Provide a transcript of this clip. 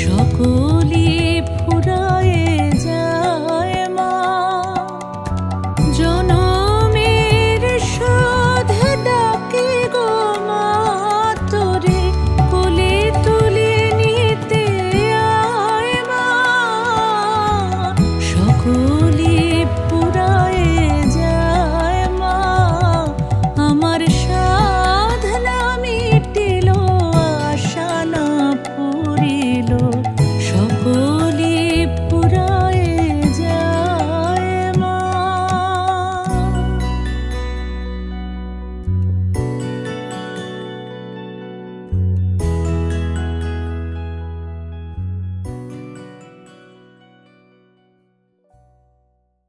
সকলে